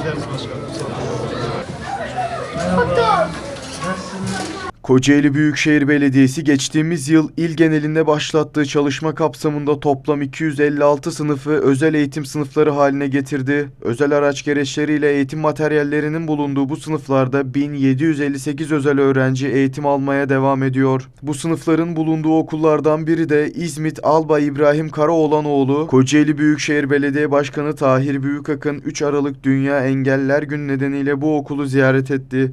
ederiz başkanım. Kocaeli Büyükşehir Belediyesi geçtiğimiz yıl il genelinde başlattığı çalışma kapsamında toplam 256 sınıfı özel eğitim sınıfları haline getirdi. Özel araç gereçleriyle eğitim materyallerinin bulunduğu bu sınıflarda 1758 özel öğrenci eğitim almaya devam ediyor. Bu sınıfların bulunduğu okullardan biri de İzmit Alba İbrahim Karaoğlanoğlu, Kocaeli Büyükşehir Belediye Başkanı Tahir Büyükakın 3 Aralık Dünya Engeller Günü nedeniyle bu okulu ziyaret etti.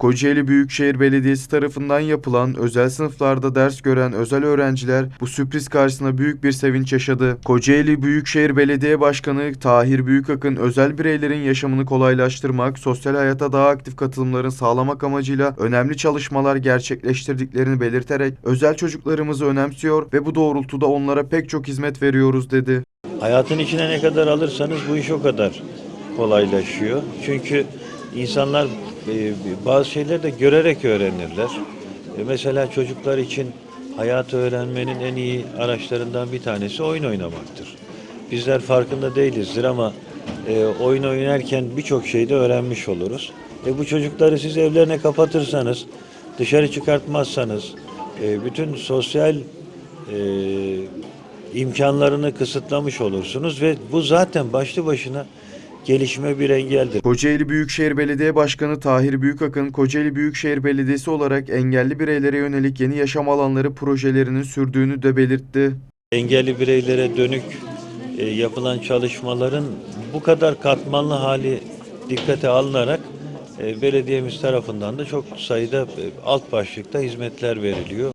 Kocaeli Büyükşehir Belediyesi tarafından yapılan özel sınıflarda ders gören özel öğrenciler bu sürpriz karşısında büyük bir sevinç yaşadı. Kocaeli Büyükşehir Belediye Başkanı Tahir Büyükakın özel bireylerin yaşamını kolaylaştırmak, sosyal hayata daha aktif katılımların sağlamak amacıyla önemli çalışmalar gerçekleştirdiklerini belirterek özel çocuklarımızı önemsiyor ve bu doğrultuda onlara pek çok hizmet veriyoruz dedi. Hayatın içine ne kadar alırsanız bu iş o kadar kolaylaşıyor. Çünkü insanlar e, bazı şeyleri de görerek öğrenirler. E, Mesela çocuklar için hayatı öğrenmenin en iyi araçlarından bir tanesi oyun oynamaktır. Bizler farkında değilizdir ama e, oyun oynarken birçok şeyde öğrenmiş oluruz. E, bu çocukları siz evlerine kapatırsanız, dışarı çıkartmazsanız, bütün sosyal imkanlarını kısıtlamış olursunuz ve bu zaten başlı başına gelişme bir engeldir. Kocaeli Büyükşehir Belediye Başkanı Tahir Büyükakın, Kocaeli Büyükşehir Belediyesi olarak engelli bireylere yönelik yeni yaşam alanları projelerinin sürdüğünü de belirtti. Engelli bireylere dönük e, yapılan çalışmaların bu kadar katmanlı hali dikkate alınarak e, belediyemiz tarafından da çok sayıda e, alt başlıkta hizmetler veriliyor.